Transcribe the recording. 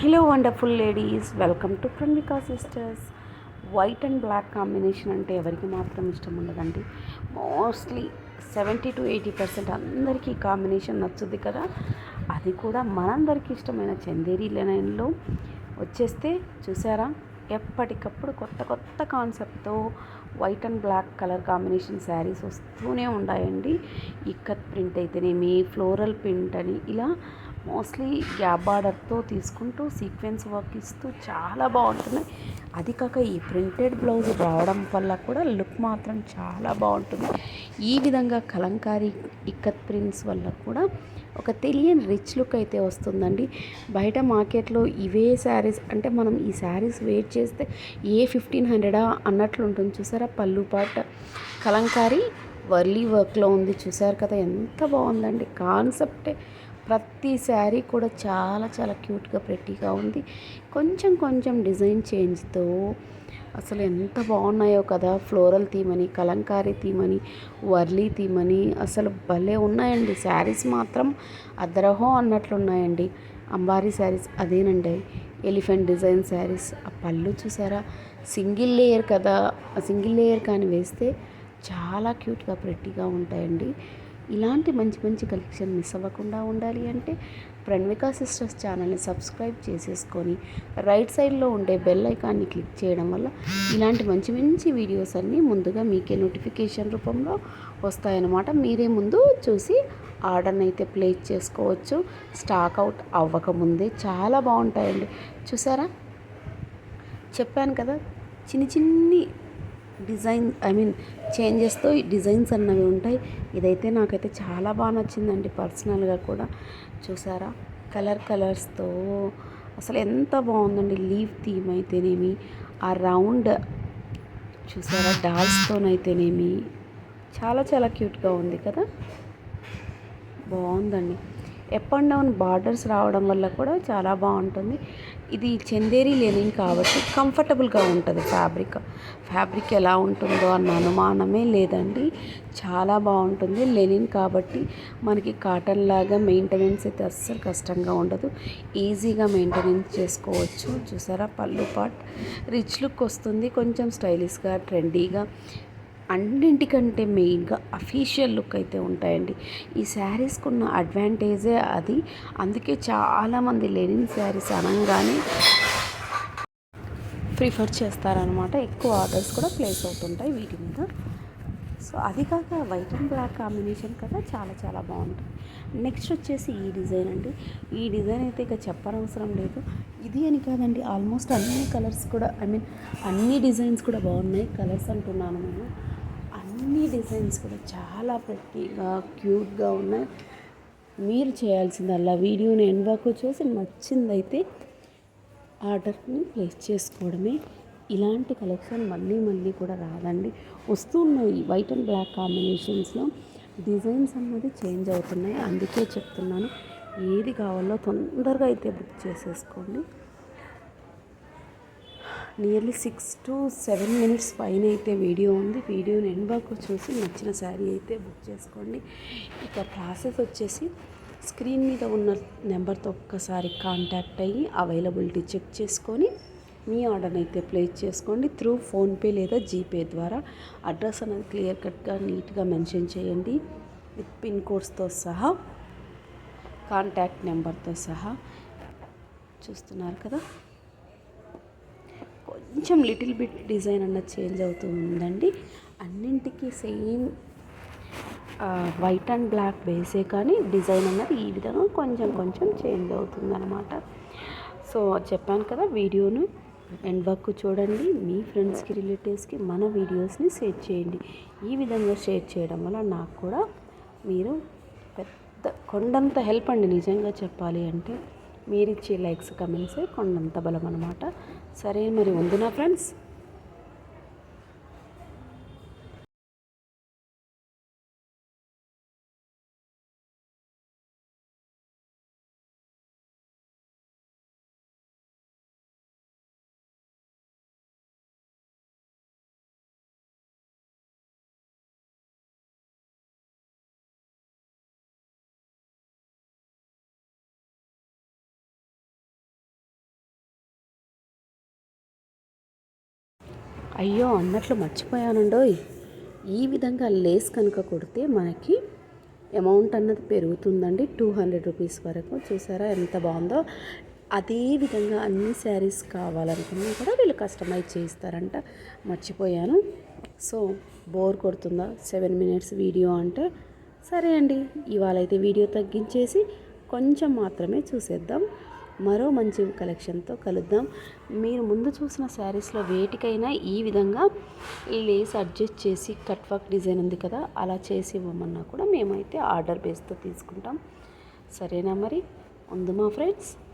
Hello wonderful ladies welcome to Pranavika sisters white and black combination అంటే ఎవరికి మాత్రం ఇష్టం ఉండదండి. Mostly seventy to eighty percent అందరికీ ఈ కాంబినేషన్ నచ్చుద్ది కదా. అది కూడా మనందరికీ ఇష్టమైన చందేరి లెనైన్లో. వచ్చేస్తే చూసారా? ఎప్పటికప్పుడు కొత్త కొత్త కాన్సెప్ట్తో white and black colour combination saris వస్తూనే ఉన్నాయండి ఇక్కత్ ప్రింట్ అయితేనేమి ఫ్లోరల్ ప్రింట్ అని ఇలా మోస్ట్లీ గ్యాప్ బార్డర్తో తీసుకుంటూ సీక్వెన్స్ వర్క్ ఇస్తూ చాలా బాగుంటున్నాయి. అది కాక ఈ ప్రింటెడ్ బ్లౌజ్ రావడం వల్ల కూడా లుక్ మాత్రం చాలా బాగుంటుంది. ఈ విధంగా కలంకారీ ఇక్కత్ ప్రింట్స్ వల్ల కూడా ఒక తెలియని రిచ్ లుక్ అయితే వస్తుందండి. బయట మార్కెట్లో ఇవే శారీస్ అంటే మనం ఈ శారీస్ వెయిట్ చేస్తే ఏ ఫిఫ్టీన్ హండ్రెడా అన్నట్లు ఉంటుంది చూసారా? పళ్ళు పాట. కలంకారీ వర్లీ వర్క్లో ఉంది చూసారు కదా? ఎంత బాగుందండి. కాన్సెప్టే ప్రతి శారీ కూడా చాలా చాలా క్యూట్గా ప్రెట్టీగా ఉంది. కొంచెం కొంచెం డిజైన్ చేంజ్తో అసలు ఎంత బాగున్నాయో కదా! ఫ్లోరల్ థీమ్ అని కలంకారీ థీమ్ అని వర్లీ థీమ్ అని అసలు భలే ఉన్నాయండి. శారీస్ మాత్రం అద్దరహో అన్నట్లున్నాయండి. అంబారీ శారీస్ అదేనండి. Elephant design saris. ఆ పళ్ళు చూసారా? సింగిల్ లేయర్ కదా! సింగిల్ లేయర్ కానీ వేస్తే చాలా క్యూట్గా ప్రెట్టీగా ఉంటాయండి. ఇలాంటి మంచి మంచి కలెక్షన్ మిస్ అవ్వకుండా ఉండాలి అంటే ప్రణవికా సిస్టర్స్ ఛానల్ని సబ్స్క్రైబ్ చేసేసుకొని రైట్ సైడ్లో ఉండే బెల్ ఐకాన్ని క్లిక్ చేయడం వల్ల ఇలాంటి మంచి మంచి వీడియోస్ అన్నీ ముందుగా మీకే నోటిఫికేషన్ రూపంలో వస్తాయన్నమాట. మీరే ముందు చూసి ఆర్డర్ని అయితే ప్లేస్ చేసుకోవచ్చు. స్టాక్ అవుట్ అవ్వకముందే చాలా బాగుంటాయండి. చూసారా? చెప్పాను కదా చిన్ని చిన్ని డిజైన్ ఐ మీన్ చేంజెస్తో డిజైన్స్ అన్నవి ఉంటాయి. ఇదైతే నాకైతే చాలా బాగా నచ్చిందండి పర్సనల్గా కూడా. చూసారా? కలర్ కలర్స్తో అసలు ఎంత బాగుందండి. లీవ్ థీమ్ అయితేనేమి ఆ రౌండ్ చూసారా? డాల్స్తోనైతేనేమి చాలా చాలా క్యూట్గా ఉంది కదా? బాగుందండి. అప్ అండ్ డౌన్ బార్డర్స్ రావడం వల్ల కూడా చాలా బాగుంటుంది. ఇది చందేరి లెనిన్ కాబట్టి కంఫర్టబుల్గా ఉంటుంది ఫ్యాబ్రిక్. ఫ్యాబ్రిక్ ఎలా ఉంటుందో అన్న అనుమానమే లేదండి. చాలా బాగుంటుంది లెనిన్ కాబట్టి మనకి కాటన్ లాగా మెయింటెనెన్స్ అయితే అస్సలు కష్టంగా ఉండదు. ఈజీగా మెయింటెనెన్స్ చేసుకోవచ్చు. చూసారా పళ్ళు పాట్. రిచ్ లుక్ వస్తుంది. కొంచెం స్టైలిష్గా ట్రెండీగా. అన్నింటికంటే మెయిన్గా అఫీషియల్ లుక్ అయితే ఉంటాయండి. ఈ శారీస్కి ఉన్న అడ్వాంటేజే అది. అందుకే చాలామంది లెనిన్ శారీస్ అనగానే ప్రిఫర్ చేస్తారనమాట ఎక్కువ ఆర్డర్స్ కూడా ప్లేస్ అవుతుంటాయి వీటి మీద. సో అది కాక వైట్ అండ్ బ్లాక్ కాంబినేషన్ కదా చాలా చాలా బాగుంటుంది. నెక్స్ట్ వచ్చేసి ఈ డిజైన్ అండి. ఈ డిజైన్ అయితే ఇక చెప్పనవసరం లేదు. ఇది అని కాదండి ఆల్మోస్ట్ అన్ని కలర్స్ కూడా ఐ మీన్ అన్ని డిజైన్స్ కూడా బాగున్నాయి. కలర్స్ అంటున్నాను నేను. అన్ని డిజైన్స్ కూడా చాలా ప్రతిగా క్యూట్గా ఉన్నాయి. మీరు చేయాల్సిందల్లా వీడియోని ఎండ్ వరకు చూసి నచ్చిందైతే ఆర్డర్ని ప్లేస్ చేసుకోవడమే. ఇలాంటి కలెక్షన్ మళ్ళీ మళ్ళీ కూడా రాదండి. వస్తున్నాయి వైట్ అండ్ బ్లాక్ కాంబినేషన్స్లో. డిజైన్స్ అన్నది చేంజ్ అవుతున్నాయి. అందుకే చెప్తున్నాను ఏది కావాలో తొందరగా అయితే బుక్ చేసేసుకోండి. Nearly six to seven minutes పైన అయితే వీడియో ఉంది. వీడియోని ఎండ్ చూసి నచ్చిన శారీ అయితే బుక్ చేసుకోండి. ఇక ప్రాసెస్ వచ్చేసి స్క్రీన్ మీద ఉన్న నెంబర్తో ఒక్కసారి కాంటాక్ట్ అయ్యి అవైలబిలిటీ చెక్ చేసుకొని మీ ఆర్డర్ని అయితే ప్లేస్ చేసుకోండి త్రూ ఫోన్పే లేదా జీపే ద్వారా. అడ్రస్ అనేది క్లియర్ కట్గా నీట్గా మెన్షన్ చేయండి. విత్ పిన్ కోడ్స్తో సహా కాంటాక్ట్ నెంబర్తో సహా. చూస్తున్నారు కదా? కొంచెం లిటిల్ బిట్ డిజైన్ అన్నది చేంజ్ అవుతూ ఉందండి. అన్నింటికి సేమ్ వైట్ అండ్ బ్లాక్ బేసే కానీ డిజైన్ అన్నది ఈ విధంగా కొంచెం కొంచెం చేంజ్ అవుతుందన్నమాట. సో చెప్పాను కదా వీడియోను. అండ్ వర్క్ చూడండి మీ ఫ్రెండ్స్కి రిలేటివ్స్కి మన వీడియోస్ని షేర్ చేయండి. ఈ విధంగా షేర్ చేయడం వల్ల నాకు కూడా మీరు పెద్ద కొండంత హెల్ప్ అండి. నిజంగా చెప్పాలి అంటే మీరిచ్చే లైక్స్ కమెంట్సే కొండంత బలం అనమాట సరే మరి ఉంది నా ఫ్రెండ్స్. అయ్యో అన్నట్లు మర్చిపోయానండోయ్ ఈ విధంగా లేస్ కనుక కొడితే మనకి అమౌంట్ అన్నది పెరుగుతుందండి. టూ హండ్రెడ్ రూపీస్ వరకు. చూసారా ఎంత బాగుందో? అదే విధంగా అన్ని శారీస్ కావాలనుకున్నా కూడా వీళ్ళు కస్టమైజ్ చేయిస్తారంట. మర్చిపోయాను. సో బోర్ కొడుతుందా? సెవెన్ మినిట్స్ వీడియో అంటే సరే అండి. ఇవాళ అయితే వీడియో తగ్గించేసి కొంచెం మాత్రమే చూసేద్దాం. మరో మంచి కలెక్షన్తో కలుద్దాం. మీరు ముందు చూసిన శారీస్లో వేటికైనా ఈ విధంగా లేస్ అడ్జస్ట్ చేసి కట్ వర్క్ డిజైన్ ఉంది కదా అలా చేసి ఇవ్వమన్నా కూడా మేమైతే ఆర్డర్ బేస్తో తీసుకుంటాం. సరేనా మరి? ఉంది మా ఫ్రెండ్స్?